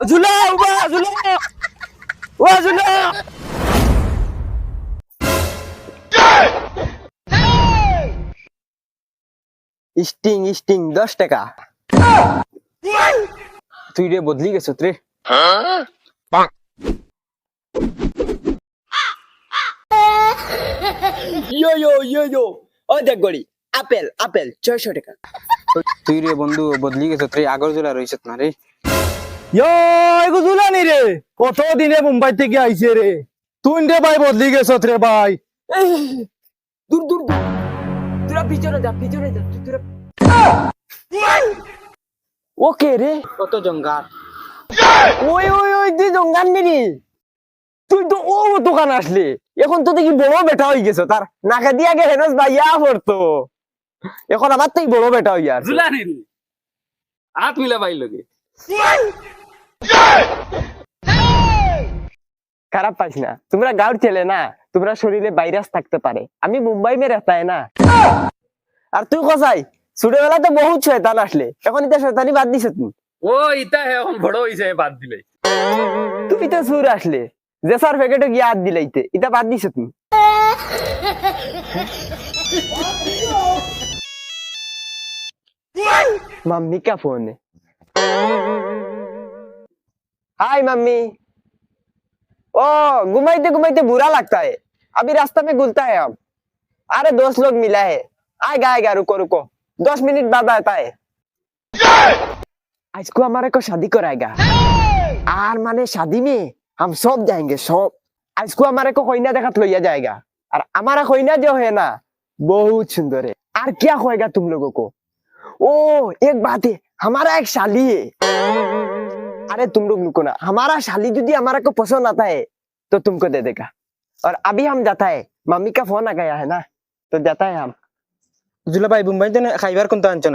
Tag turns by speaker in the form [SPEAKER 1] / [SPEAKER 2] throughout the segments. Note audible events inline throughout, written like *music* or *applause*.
[SPEAKER 1] ঝুলা উবা ঝুলা ও ঝুলা sting sting দশ টাকা। তুই রে বদলি গেছ রে ইয়ো ইয়ো ইয়ো ইয়ো। ও দেখ গড়ি আপেল আপেল ছয়শো টাকা। তুই রে বন্ধু বদলি গেছ রে আগর জোলা রইছ না রে
[SPEAKER 2] ইয়ো এগো জুলানি রে কত দিনে মুম্বাই থেকে আইছে রে? তুই রে ভাই বদলি গেছ রে ভাই।
[SPEAKER 1] দূর দূর দূর। তোরা পিছনে যা পিছনে যা তুই তোরা ওকে রে। কত জঙ্গার? ওই ওই ওই তুই জঙ্গার নি তুই তো ও দোকান আসলি। এখন তো দেখি বড় বেটা হয়ে গেছো তার নাকা দিয়া গে হেনস ভাইয়া পড়তো এখন আমার তো বড় বেটা হইয়া।
[SPEAKER 3] জুলানি হাত মিলা পাইল লগে।
[SPEAKER 1] খারাপ পাইস না। তোমরা গাঁর ছেলে না তোমরা শরীরে ভাইরাস থাকতে পারে আমি মুম্বাই মে রেতায় না। আর তুই কসাই ছোটবেলা তো বহুত শয়তান আসলে এখন ইটা শয়তানি বাদ দিছে তুমি
[SPEAKER 3] ও ইটা এখন বড় হইছে বাদ দিলে।
[SPEAKER 1] তুমি তো সুর আসলে যে স্যার প্যাকেটে গিয়ে হাত দিলাইতে ইটা বাদ দিছে তুমি মাম্মি কা ফোন। High mummy. ओ घुमाइते घुमाइते बुरा लगता है अभी रास्ता में गुलता है हम अरे दोस्त लोग मिला है आएगा आएगा रुको रुको दस मिनट बाद आता है आज को हमारे को शादी कराएगा আর মানে शादी में हम सब जाएंगे सब आज को हमारे को कोयना देखा लइया जाएगा और हमारा कोयना जो है ना बहुत सुंदर है और क्या होएगा तुम लोगों को ओ एक बात है हमारा एक शाली है अरे तुम लोग रुको ना। हमारा शाली दीदी हमारा को पसंद आता है तो तुमको दे देगा। और अभी हम जाता है। मम्मी का फ़ोन आ गया है ना तो जाता है हम।
[SPEAKER 2] जुला भाई मुंबई तो खाइबार कौन तो अंचन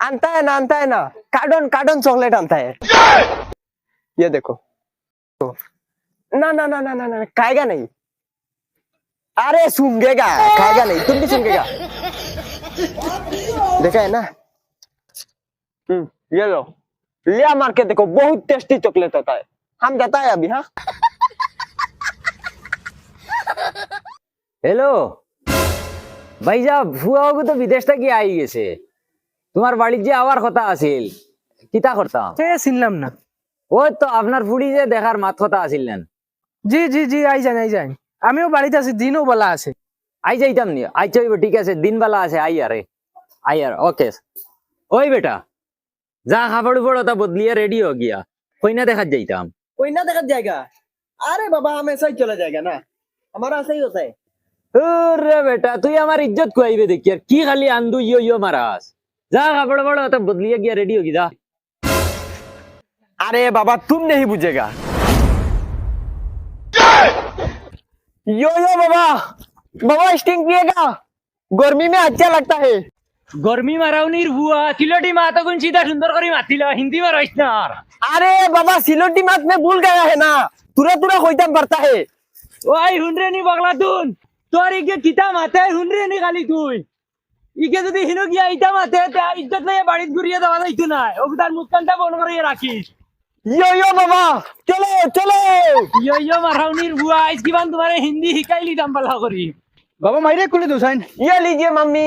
[SPEAKER 1] आनता है ना आनता है ना। कार्डन कार्डन चॉकलेट आनता है। ये देखो। ना ना ना ना ना ना खाएगा नहीं। अरे सूंघेगा खाएगा नहीं। तुम भी सूंघेगा। देखा है ना? हम्म ये लो। लिया मार के देखो बहुत टेस्टी चॉकलेट होता है हम जाता है अभी हाँ
[SPEAKER 4] হ্যালো ভাইজাব ফুয়াবু তো বিদেশ থেকে আই গেছে তোমার বাড়ির যে আওয়ার কথা আছিল কিতা করতাম
[SPEAKER 2] এ চিনলাম না
[SPEAKER 4] ওই তো আপনার ফুড়ি যে দেখার মাত কথা আসিলেন
[SPEAKER 2] জি জি জি আই যান আই যান আমিও বাড়িতে আছি দিনও বলা আছে
[SPEAKER 4] আই যাইতাম নি আই চাইব ঠিক আছে দিনবেলা আছে আই আরে আই আর ওকে ওই বেটা যা খাবার উপর ওটা বদলিয়ে রেডি হো গিয়া কইনা দেখাত যাইতাম
[SPEAKER 1] कोई ना देखा जाएगा अरे बाबा हम ऐसा ही चला जाएगा ना हमारा ऐसा ही होता है
[SPEAKER 4] রে বেটা তুই আমার ইজ্জত কুয়াইবে দেখি আর কি খালি আন্দু ইয়ো ইয়ো মারাস যা খাবার বড় ওটা বদলিয়ে গিয়া রেডি হো যা
[SPEAKER 1] अरे बाबा तुम नहीं बुझेगा यो यो बाबा बाबा स्टिंग पिएगा गर्मी में अच्छा लगता है
[SPEAKER 4] গরমি মারাউনির ভুয়া সিলটি মাত কোন সিধা সুন্দর করে মাতিল হিন্দি মারাইস না আরে।
[SPEAKER 1] বাবা সিলটি মাত মে ভুল গায়া হে না। তুরা তুরা কইতাম পারতা হে।
[SPEAKER 4] ওই হুনরে নি বগলা তুন তোর ইগে কিতা মাতে হুনরে খালি তুই। ইকে যদি হিনো গিয়া ইটা মাতে তে ইজ্জত লইয়া বাড়িত ঘুরিয়ে দেওয়া যাইতো না। ওগুদার মুখখানটা বন্ধ করিয়ে রাখিস।
[SPEAKER 1] ইয়ো ইয়ো বাবা চলে চলো।
[SPEAKER 4] ইয়ো ইয়ো মারাউনির ভুয়া আইস কিবান তোমারে হিন্দি হিকাইলি দাম পালা করি।
[SPEAKER 2] বাবা মাইরে কুলে দোসাইন ইয়া লিজিয়ে মাম্মি।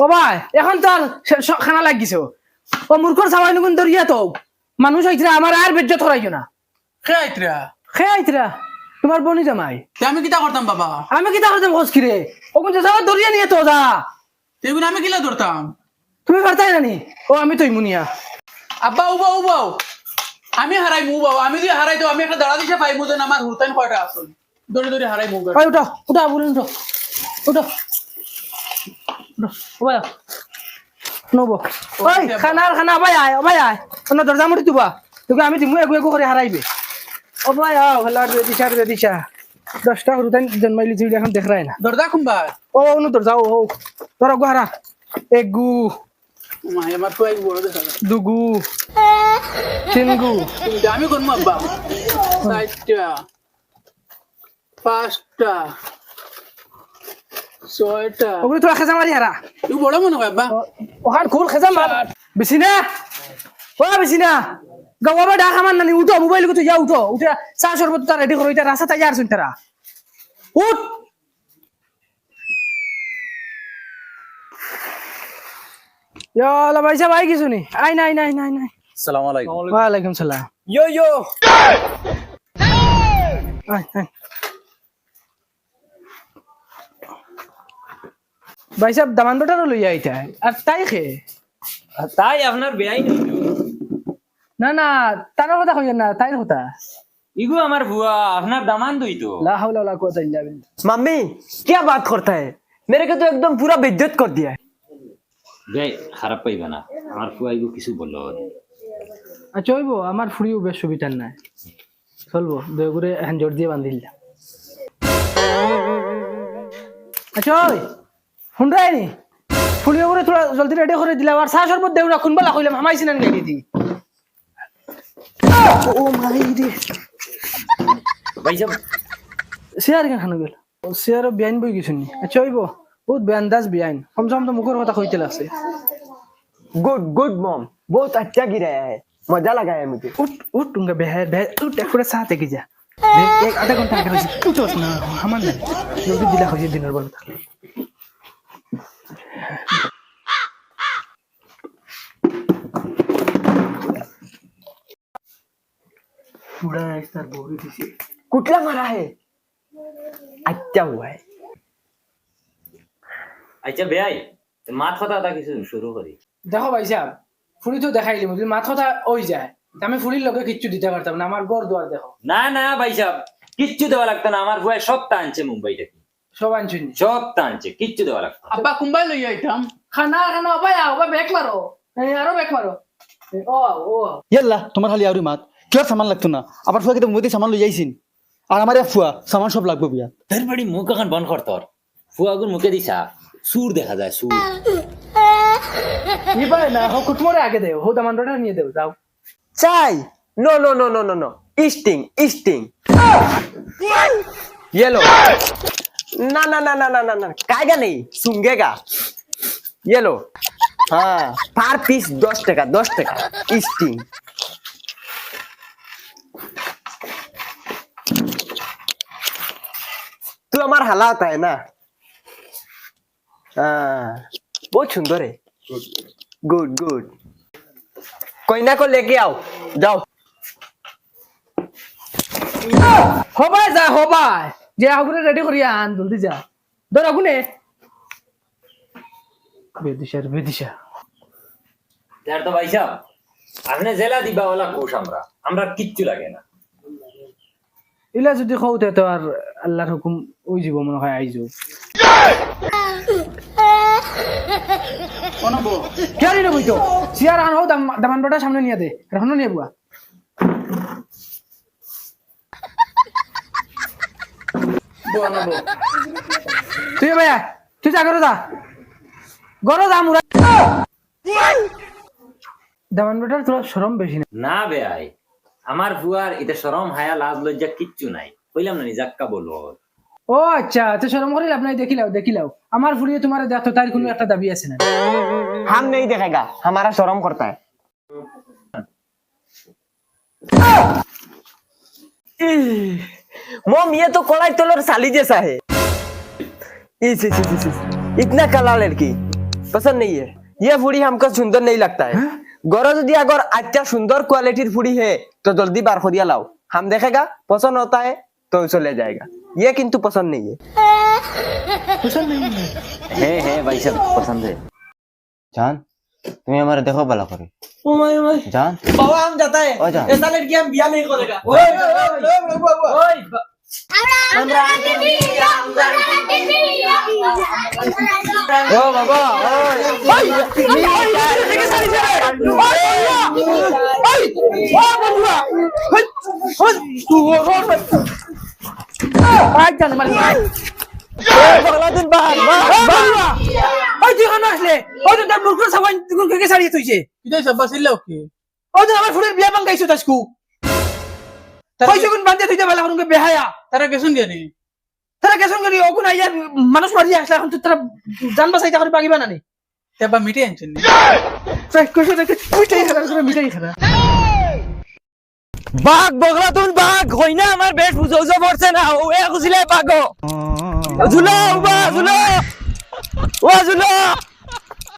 [SPEAKER 2] ও ভাই এখন তো আর খানা লাগিছ ও। মূর্খর সামাই নুকুন দরিয়া তো মানুষ হইছে আমার আর বেজ্জত করাইছো না।
[SPEAKER 3] খে আইতরা
[SPEAKER 2] খেয়ে আইতরা তোমার বনি জামাই।
[SPEAKER 3] আমি কিতা করতাম বাবা?
[SPEAKER 2] আমি কি তাহলে খোঁজ কিরে দরিয়া নিয়ে তো যা
[SPEAKER 3] আমি কিলা ধরতাম
[SPEAKER 2] তুমি পারতাই জানি? ও আমি তো ইমুনিয়া।
[SPEAKER 3] আব্বা উবাও উবাও আমি হারাই মু বাবা আমি যদি হারাই তো আমি একটা দাঁড়া দিছে পাইবো যেন আমার হুতাইন কয়টা আসল দৌড়ে দৌড়ে হারাই মু
[SPEAKER 2] উঠো উঠো বলুন উঠো। উঠো ও ভাই নব। ওই খানার খানা ভাই আয় ভাই আয়। অন্য দরজা মুড়ি তুবা তোকে আমি দিমু একু একু করে হারাইবে। ও ভাই আও হেলার দিশা দিশা। দশটা হরু জন্মাইলি তুই এখন দেখ রায় না।
[SPEAKER 3] দরজা খুম্বা?
[SPEAKER 2] ও অনু দরজা ও তোর গু হারা একগু দুগু। তিনগু।
[SPEAKER 3] আমি আব্বা চারটা পাঁচটা। ছয়টা
[SPEAKER 2] ওগুলো তোরা খেজা মারি হারা
[SPEAKER 3] তুই বড় মনে হয় আব্বা
[SPEAKER 2] ওখান খুল খেজা মার বেশি না ও বেশি না গাওয়া ডাক আমার নানি উঠো মোবাইল কোথায় যা উঠো। উঠে চা সরবত তার রেডি করো এটা রাস্তা তাই আর তারা উঠ। ইয়ালা ভাই আই কিছু নি আই নাই নাই নাই নাই।
[SPEAKER 5] সালাম আলাইকুম
[SPEAKER 2] সালাম
[SPEAKER 5] ইয়ো ইয়ো
[SPEAKER 2] আয় আয় ভাই সাহেব দামান বেটারও লইয়া আইতা আর তাই খে?
[SPEAKER 5] তাই আপনার
[SPEAKER 2] না। না তার কথা না তাই কথা।
[SPEAKER 5] আমার বুয়া আপনার দামান তো।
[SPEAKER 2] লা হাওলা ইল্লা বিল্লাহ।
[SPEAKER 1] মাম্মি কি বাত করতা হে মেরে কে তো একদম পুরা বিদ্যুৎ কর দিয়া।
[SPEAKER 6] বে খারাপ পাইবে না। আমার কিছু বলল
[SPEAKER 2] আচ্ছা হইবো আমার ফুড়িও বেশ সুবিধার নাই। চলবো দয়া করে হ্যান্ড জোর দিয়ে বান্ধিল আচ্ছা হুন্ডাইনি ফুলিয়ে করে থোড়া জলদি রেডি করে দিলাম আর চা শরবত দেউ না খুনবেলা কইলাম হামাইছি না গাড়ি ও মাই রে।
[SPEAKER 6] ভাই সাহেব
[SPEAKER 2] শেয়ার কেন খানো গেল? শেয়ার বিয়াইন বই গেছুন নি? আচ্ছা হইব বহুত বেয়ান্দাজ বিয়াইন। কমসে কম তো মুখের কথা কইতে লাগছে
[SPEAKER 1] গুড গুড মম বহুত আচ্ছা গিরা হ্যায় মজা লাগা হ্যায়
[SPEAKER 2] উঠ উঠ টুঙ্গা বেহায় বেহায় উঠ এক ফুটে সাথে কি যা এক আধা ঘণ্টা আগে হয়েছে তুই না আমার না জলদি দিলা হয়েছে দিনের বেলা থাকলে
[SPEAKER 1] कुटला मारा है अच्छा हुआ है
[SPEAKER 6] আচ্ছা বেআই মাত কথা এটা কিছু শুরু করি
[SPEAKER 2] দেখো ভাই সাহেব ফুড়ি তো দেখাইলি যদি মাথা কথা ওই যায় তা আমি ফুড়ির লোকে কিচ্ছু দিতে পারতাম না আমার গড় দুয়ার দেখো
[SPEAKER 6] না না ভাই সাহেব কিচ্ছু দেওয়া লাগতো না আমার বুয়া সবটা আনছে মুম্বাই থেকে
[SPEAKER 2] সব আনছুনি
[SPEAKER 6] সব টানছে কিচ্ছু দেওয়া লাগতো
[SPEAKER 3] আব্বা কুম্বাই লই আইতাম।
[SPEAKER 2] খানা খানা আব্বা আও বা বেকলারো এই আরও বেকলারো ও ও।
[SPEAKER 7] ইয়াল্লা তোমার খালি আউরি মাত। কিলা সামান লাগতো না? আবার ফুয়া কিন্তু মুদি সামান লই আইছিন। আর আমার ফুয়া সামান সব লাগবে বিয়া।
[SPEAKER 6] তোর মুখ এখন বন্ধ কর তোর ফুয়া মুখে দিছা সুর দেখা যায় সুর
[SPEAKER 2] ইবাই না হো কুটমোরে আগে দেও। হো দামান রোডা নিয়ে দেও যাও
[SPEAKER 1] চাই। No no no no no no. ইস্টিং ইস্টিং ইয়েলো না না না না না না না। কায়গা নেই শুনগেগা ইয়েলো না পার পিস দশ টাকা দশ টাকা ইস্টিং তুই আমার হালা তাই না। হ্যাঁ, বহু সুন্দর গুড গুড কইনা কো লেগে আও, যাও।
[SPEAKER 2] হবাই যা, হবাই। যে আগুনে রেডি করিয়া আন জলদি যা। ধর আগুনে। বেদিশার বেদিশা।
[SPEAKER 6] তার তো ভাই সাহেব আপনি জেলা দিবা ওলা কোষ আমরা। আমরা কিচ্ছু লাগে না।
[SPEAKER 2] ইলা যদি কৌতে তো আর আল্লাহর হুকুম ওই যাব মনে হয় আইজো। *laughs*
[SPEAKER 3] অনব
[SPEAKER 2] কে আনি না বইতো সিয়ার আন হো দামান বটা সামনে নিয়ে দে। এখন নিয়ে বুয়া।
[SPEAKER 3] বানাবো
[SPEAKER 2] তুই ভাইয়া তুই যা করো যা। গরো যা মুরা দেওয়ান বেটার তোর শরম বেশি না?
[SPEAKER 6] বেয়াই আমার বুয়ার এতে শরম হায়া লাজ লজ্জা কিচ্ছু নাই। কইলাম না নিজাক্কা বলব
[SPEAKER 2] ও। আচ্ছা তো শরম করে আপনি দেখিলাও দেখিলাও। আমার ফুলিয়ে তোমার দেখো তার কোনো একটা দাবি আছে না।
[SPEAKER 1] হাম নেই দেখাগা হামারা শরম করতা। হ্যায় Ugh. मो ये तो कोलाई तोलर साली जैसा है। इस, इस, इस, इस, इस। इतना काला लड़की। पसंद नहीं है। ये फूड़ी हमको सुंदर नहीं लगता है। हाँ? गौरव जी अगर अच्छा सुंदर क्वालिटी फूड़ी है तो जल्दी बार खुदिया लाओ। हम देखेगा पसंद होता है तो उसे ले जाएगा। ये किंतु पसंद नहीं है।
[SPEAKER 6] पसंद नहीं है। है, है
[SPEAKER 8] भाई सब पसंद है। जान তুমি আমার দেখো ভালো করে
[SPEAKER 1] ওমাই ওমাই
[SPEAKER 8] জান
[SPEAKER 1] বাবা আম যাতা হে
[SPEAKER 8] এ সালের
[SPEAKER 1] কি আম বিয়া নেই করেগা ওই
[SPEAKER 2] ওই
[SPEAKER 4] ও বাবা ওই ওই তুই ওর ওর
[SPEAKER 2] আই জান মানে
[SPEAKER 4] বগলাতুন বাঘ
[SPEAKER 2] ওই তুই কেন আসলে ওই তো তার তুই কে সারিয়ে তুইছে
[SPEAKER 3] কিতাই সব বাসিল
[SPEAKER 2] ওই তো আমার ফুলের বিয়া বাঙ্গাইছো তাসকু কইছো কোন বান্দে তুই বেলা করুন বেহায়া?
[SPEAKER 3] তারা গেছুন জানি
[SPEAKER 2] তারা কেসন করি ওকুন আইয়া মানুষ মারি আসলে এখন তো তারা জান বাসাইতা করে পাগিবা না নি?
[SPEAKER 3] তেবা মিটে আনছেন নি।
[SPEAKER 2] করে মিটাই খারাপ
[SPEAKER 4] বাঘ বাঘ হইনা আমার বেশ বুঝো বুঝো পড়ছে না ও এ খুশিলে বাঘ ঝুলো বা ঝুলো ও ঝুলো